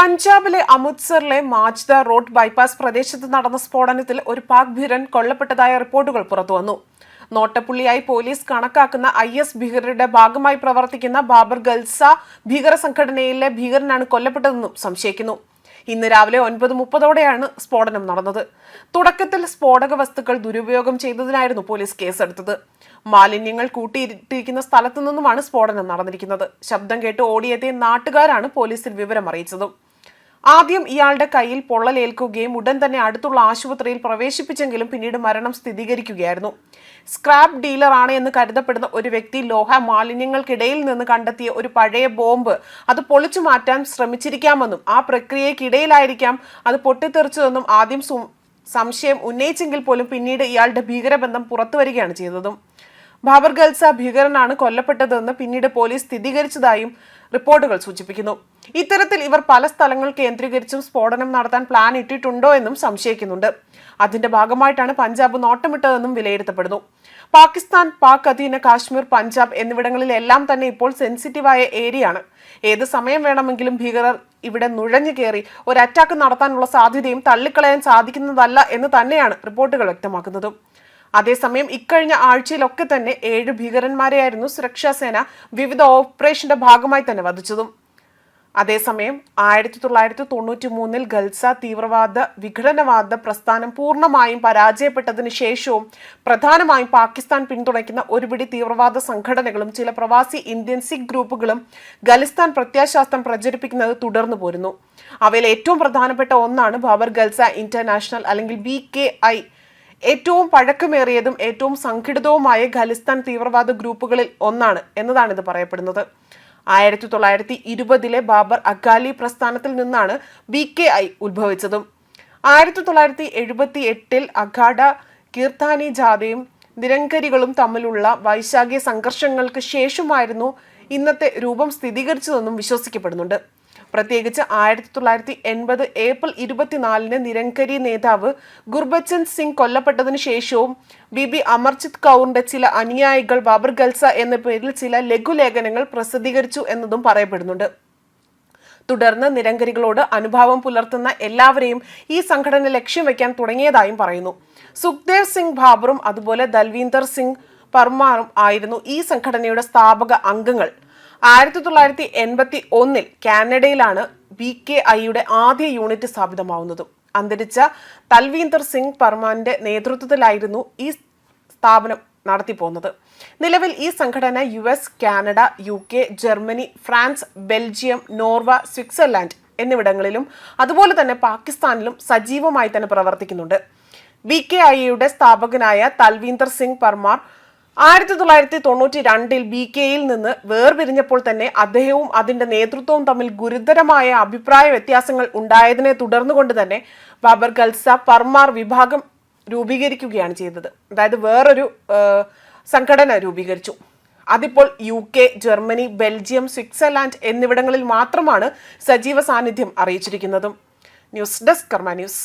പഞ്ചാബിലെ അമൃത്സറിലെ മാജ്ദ road bypass പ്രദേശത്ത് നടന്ന സ്ഫോടനത്തിൽ ഒരു പാക് ഭീരൻ കൊല്ലപ്പെട്ടതായ റിപ്പോർട്ടുകൾ പുറത്തുവന്നു നോട്ടപ്പുള്ളിയായി പോലീസ് കണക്കാക്കുന്ന ഐ എസ് ഭീകരരുടെ ഭാഗമായി പ്രവർത്തിക്കുന്ന ബാബർ ഗൽസ ഭീകര സംഘടനയിലെ ഭീകരനാണ് കൊല്ലപ്പെട്ടതെന്നും സംശയിക്കുന്നു. ഇന്ന് രാവിലെ ഒൻപത് മുപ്പതോടെയാണ് സ്ഫോടനം നടന്നത്. തുടക്കത്തിൽ സ്ഫോടക വസ്തുക്കൾ ദുരുപയോഗം ചെയ്തതിനായിരുന്നു പോലീസ് കേസെടുത്തത്. മാലിന്യങ്ങൾ കൂട്ടിയിട്ടിരിക്കുന്ന സ്ഥലത്തു നിന്നുമാണ് സ്ഫോടനം നടന്നിരിക്കുന്നത്. ശബ്ദം കേട്ട് ഓടിയെത്തിയ നാട്ടുകാരാണ് പോലീസിൽ വിവരം അറിയിച്ചത് ആദ്യം ഇയാളുടെ കയ്യിൽ പൊള്ളലേൽക്കുകയും ഉടൻ തന്നെ അടുത്തുള്ള ആശുപത്രിയിൽ പ്രവേശിപ്പിച്ചെങ്കിലും പിന്നീട് മരണം സ്ഥിരീകരിക്കുകയായിരുന്നു. സ്ക്രാപ്പ് ഡീലറാണ് എന്ന് കരുതപ്പെടുന്ന ഒരു വ്യക്തി ലോഹ മാലിന്യങ്ങൾക്കിടയിൽ നിന്ന് കണ്ടെത്തിയ ഒരു പഴയ ബോംബ് അത് പൊളിച്ചു മാറ്റാൻ ശ്രമിച്ചിരിക്കാമെന്നും ആ പ്രക്രിയക്കിടയിലായിരിക്കാം അത് പൊട്ടിത്തെറിച്ചതെന്നും ആദ്യം സംശയം ഉന്നയിച്ചെങ്കിൽ പോലും പിന്നീട് ഇയാളുടെ ഭീകരബന്ധം പുറത്തുവരികയാണ് ചെയ്തതും. ബാബർ ഗൽസ ഭീകരനാണ് കൊല്ലപ്പെട്ടതെന്ന് പിന്നീട് പോലീസ് സ്ഥിരീകരിച്ചതായും റിപ്പോർട്ടുകൾ സൂചിപ്പിക്കുന്നു. ഇത്തരത്തിൽ ഇവർ പല സ്ഥലങ്ങൾ കേന്ദ്രീകരിച്ചും സ്ഫോടനം നടത്താൻ പ്ലാൻ ഇട്ടിട്ടുണ്ടോ എന്നും സംശയിക്കുന്നുണ്ട്. അതിന്റെ ഭാഗമായിട്ടാണ് പഞ്ചാബ് നോട്ടമിട്ടതെന്നും വിലയിരുത്തപ്പെടുന്നു. പാകിസ്ഥാൻ പാക് അധീന കാശ്മീർ പഞ്ചാബ് എന്നിവിടങ്ങളിലെല്ലാം തന്നെ ഇപ്പോൾ സെൻസിറ്റീവായ ഏരിയയാണ്. ഏത് സമയം വേണമെങ്കിലും ഭീകരർ ഇവിടെ നുഴഞ്ഞു കയറി ഒരു അറ്റാക്ക് നടത്താനുള്ള സാധ്യതയും തള്ളിക്കളയാൻ സാധിക്കുന്നതല്ല എന്ന് തന്നെയാണ് റിപ്പോർട്ടുകൾ വ്യക്തമാക്കുന്നത്. അതേസമയം ഇക്കഴിഞ്ഞ ആഴ്ചയിലൊക്കെ തന്നെ ഏഴ് ഭീകരന്മാരെയായിരുന്നു സുരക്ഷാസേന വിവിധ ഓപ്പറേഷന്റെ ഭാഗമായി തന്നെ വധിച്ചതും. അതേസമയം ആയിരത്തി തൊള്ളായിരത്തി തൊണ്ണൂറ്റി മൂന്നിൽ ഗൽസ തീവ്രവാദ വിഘടനവാദ പ്രസ്ഥാനം പൂർണമായും പരാജയപ്പെട്ടതിന് ശേഷവും പ്രധാനമായും പാകിസ്ഥാൻ പിന്തുണയ്ക്കുന്ന ഒരുപിടി തീവ്രവാദ സംഘടനകളും ചില പ്രവാസി ഇന്ത്യൻ സിഖ് ഗ്രൂപ്പുകളും ഖലിസ്ഥാൻ പ്രത്യാശാസ്ത്രം പ്രചരിപ്പിക്കുന്നത് തുടർന്നു പോരുന്നു. അവയിൽ ഏറ്റവും പ്രധാനപ്പെട്ട ഒന്നാണ് ബാബർ ഗൽസ ഇന്റർനാഷണൽ അല്ലെങ്കിൽ ബി കെ ഐ ഏറ്റവും പഴക്കമേറിയതും ഏറ്റവും സംഘടിതവുമായ ഖലിസ്ഥാൻ തീവ്രവാദ ഗ്രൂപ്പുകളിൽ ഒന്നാണ് എന്നതാണ് ഇത് പറയപ്പെടുന്നത്. ആയിരത്തി തൊള്ളായിരത്തി ഇരുപതിലെ ബാബർ അക്കാലി പ്രസ്ഥാനത്തിൽ നിന്നാണ് ബി കെ ഐ ഉത്ഭവിച്ചതും. ആയിരത്തി തൊള്ളായിരത്തി എഴുപത്തി എട്ടിൽ അഖാഡ കീർത്താനി ജാഥയും നിരങ്കരികളും തമ്മിലുള്ള വൈശാഖ്യ സംഘർഷങ്ങൾക്ക് ശേഷമായിരുന്നു ഇന്നത്തെ രൂപം സ്ഥിരീകരിച്ചതെന്നും വിശ്വസിക്കപ്പെടുന്നുണ്ട്. പ്രത്യേകിച്ച് ആയിരത്തി തൊള്ളായിരത്തി എൺപത് ഏപ്രിൽ ഇരുപത്തിനാലിന് നിരങ്കരി നേതാവ് ഗുർബച്ചൻ സിംഗ് കൊല്ലപ്പെട്ടതിന് ശേഷവും ബി ബി അമർജിത് കൗറിന്റെ ചില അനുയായികൾ ബാബർ ഗൽസ എന്ന പേരിൽ ചില ലഘുലേഖനങ്ങൾ പ്രസിദ്ധീകരിച്ചു എന്നതും പറയപ്പെടുന്നുണ്ട്. തുടർന്ന് നിരങ്കരികളോട് അനുഭാവം പുലർത്തുന്ന എല്ലാവരെയും ഈ സംഘടന ലക്ഷ്യം വയ്ക്കാൻ തുടങ്ങിയതായും പറയുന്നു. സുഖ്ദേവ് സിംഗ് ബാബറും അതുപോലെ ദൽവീന്ദർ സിംഗ് പർമാറും ആയിരുന്നു ഈ സംഘടനയുടെ സ്ഥാപക അംഗങ്ങൾ. ആയിരത്തി തൊള്ളായിരത്തി എൺപത്തി ഒന്നിൽ കാനഡയിലാണ് ബി കെ ഐയുടെ ആദ്യ യൂണിറ്റ് സ്ഥാപിതമാവുന്നതും. അന്തരിച്ച തൽവീന്ദർ സിംഗ് പർമാന്റെ നേതൃത്വത്തിലായിരുന്നു ഈ സ്ഥാപനം നടത്തിപ്പോന്നത് നിലവിൽ ഈ സംഘടന U S Canada U K Germany France Belgium Norway Switzerland എന്നിവിടങ്ങളിലും അതുപോലെ തന്നെ പാകിസ്ഥാനിലും സജീവമായി തന്നെ പ്രവർത്തിക്കുന്നുണ്ട്. ബി കെ ഐയുടെ സ്ഥാപകനായ തൽവീന്ദർ സിംഗ് പർമാർ ആയിരത്തി തൊള്ളായിരത്തി തൊണ്ണൂറ്റി രണ്ടിൽ ബി കെയിൽ നിന്ന് വേർപിരിഞ്ഞപ്പോൾ തന്നെ അദ്ദേഹവും അതിന്റെ നേതൃത്വവും തമ്മിൽ ഗുരുതരമായ അഭിപ്രായ വ്യത്യാസങ്ങൾ ഉണ്ടായതിനെ തുടർന്നുകൊണ്ട് തന്നെ ബാബർ ഖൽസ പർമാർ വിഭാഗം രൂപീകരിക്കുകയാണ് ചെയ്തത്. അതായത് വേറൊരു സംഘടന രൂപീകരിച്ചു. അതിപ്പോൾ U K Germany Belgium Switzerland എന്നിവിടങ്ങളിൽ മാത്രമാണ് സജീവ സാന്നിധ്യം അറിയിച്ചിരിക്കുന്നതും. News desk Karma news.